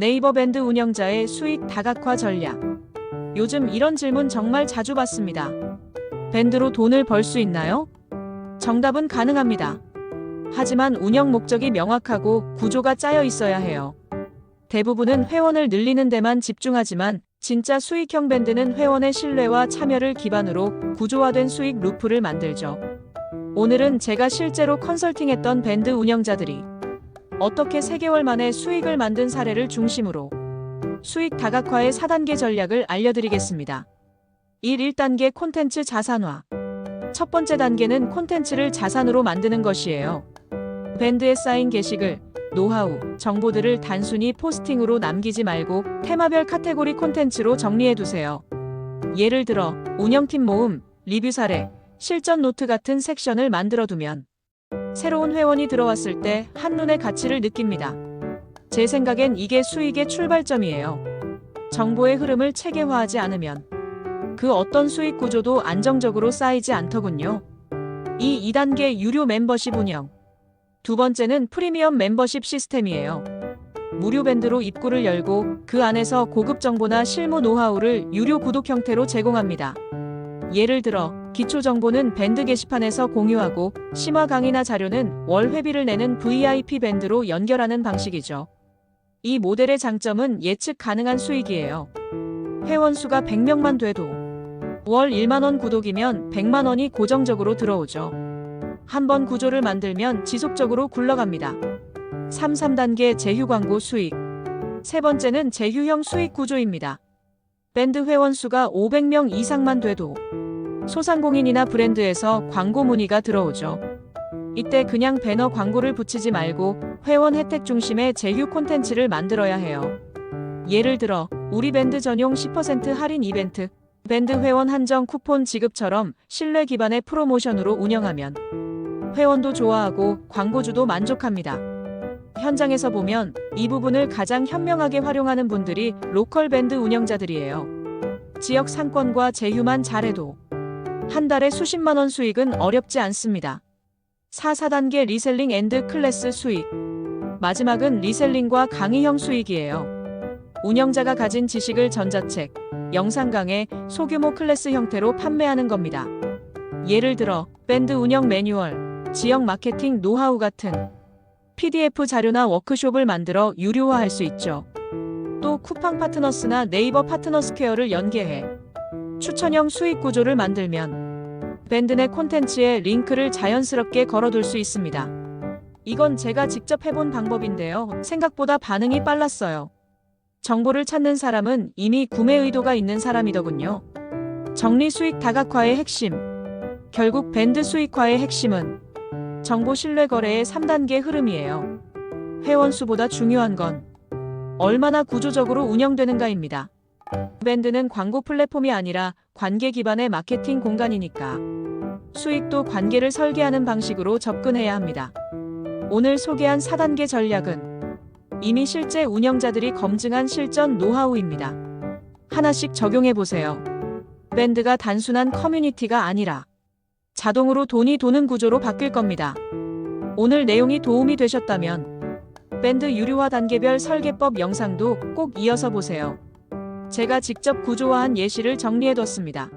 네이버 밴드 운영자의 수익 다각화 전략. 요즘 이런 질문 정말 자주 받습니다. 밴드로 돈을 벌 수 있나요? 정답은 가능합니다. 하지만 운영 목적이 명확하고 구조가 짜여 있어야 해요. 대부분은 회원을 늘리는 데만 집중하지만 진짜 수익형 밴드는 회원의 신뢰와 참여를 기반으로 구조화된 수익 루프를 만들죠. 오늘은 제가 실제로 컨설팅했던 밴드 운영자들이 어떻게 3개월 만에 수익을 만든 사례를 중심으로 수익 다각화의 4단계 전략을 알려드리겠습니다. 1. 1단계 콘텐츠 자산화. 첫 번째 단계는 콘텐츠를 자산으로 만드는 것이에요. 밴드에 쌓인 게시글, 노하우, 정보들을 단순히 포스팅으로 남기지 말고 테마별 카테고리 콘텐츠로 정리해 두세요. 예를 들어 운영팀 모음, 리뷰 사례, 실전 노트 같은 섹션을 만들어 두면 새로운 회원이 들어왔을 때 한눈에 가치를 느낍니다. 제 생각엔 이게 수익의 출발점이에요. 정보의 흐름을 체계화하지 않으면 그 어떤 수익 구조도 안정적으로 쌓이지 않더군요. 이 2단계 유료 멤버십 운영. 두 번째는 프리미엄 멤버십 시스템이에요. 무료 밴드로 입구를 열고 그 안에서 고급 정보나 실무 노하우를 유료 구독 형태로 제공합니다. 예를 들어 기초 정보는 밴드 게시판에서 공유하고 심화 강의나 자료는 월 회비를 내는 VIP 밴드로 연결하는 방식이죠. 이 모델의 장점은 예측 가능한 수익이에요. 회원 수가 100명만 돼도 월 1만 원 구독이면 100만 원이 고정적으로 들어오죠. 한 번 구조를 만들면 지속적으로 굴러갑니다. 3, 3단계 제휴 광고 수익. 세 번째는 제휴형 수익 구조입니다. 밴드 회원 수가 500명 이상만 돼도 소상공인이나 브랜드에서 광고 문의가 들어오죠. 이때 그냥 배너 광고를 붙이지 말고 회원 혜택 중심의 제휴 콘텐츠를 만들어야 해요. 예를 들어 우리 밴드 전용 10% 할인 이벤트, 밴드 회원 한정 쿠폰 지급처럼 신뢰 기반의 프로모션으로 운영하면 회원도 좋아하고 광고주도 만족합니다. 현장에서 보면 이 부분을 가장 현명하게 활용하는 분들이 로컬 밴드 운영자들이에요. 지역 상권과 제휴만 잘해도 한 달에 수십만 원 수익은 어렵지 않습니다. 4, 4단계 리셀링 앤드 클래스 수익. 마지막은 리셀링과 강의형 수익이에요. 운영자가 가진 지식을 전자책, 영상 강의, 소규모 클래스 형태로 판매하는 겁니다. 예를 들어 밴드 운영 매뉴얼, 지역 마케팅 노하우 같은 PDF 자료나 워크숍을 만들어 유료화할 수 있죠. 또 쿠팡 파트너스나 네이버 파트너 스퀘어를 연계해 추천형 수익 구조를 만들면 밴드 내 콘텐츠에 링크를 자연스럽게 걸어둘 수 있습니다. 이건 제가 직접 해본 방법인데요. 생각보다 반응이 빨랐어요. 정보를 찾는 사람은 이미 구매 의도가 있는 사람이더군요. 정리 수익 다각화의 핵심. 결국 밴드 수익화의 핵심은 정보 신뢰 거래의 3단계 흐름이에요. 회원 수보다 중요한 건 얼마나 구조적으로 운영되는가입니다. 밴드는 광고 플랫폼이 아니라 관계 기반의 마케팅 공간이니까 수익도 관계를 설계하는 방식으로 접근해야 합니다. 오늘 소개한 4단계 전략은 이미 실제 운영자들이 검증한 실전 노하우입니다. 하나씩 적용해 보세요. 밴드가 단순한 커뮤니티가 아니라 자동으로 돈이 도는 구조로 바뀔 겁니다. 오늘 내용이 도움이 되셨다면 밴드 유료화 단계별 설계법 영상도 꼭 이어서 보세요. 제가 직접 구조화한 예시를 정리해뒀습니다.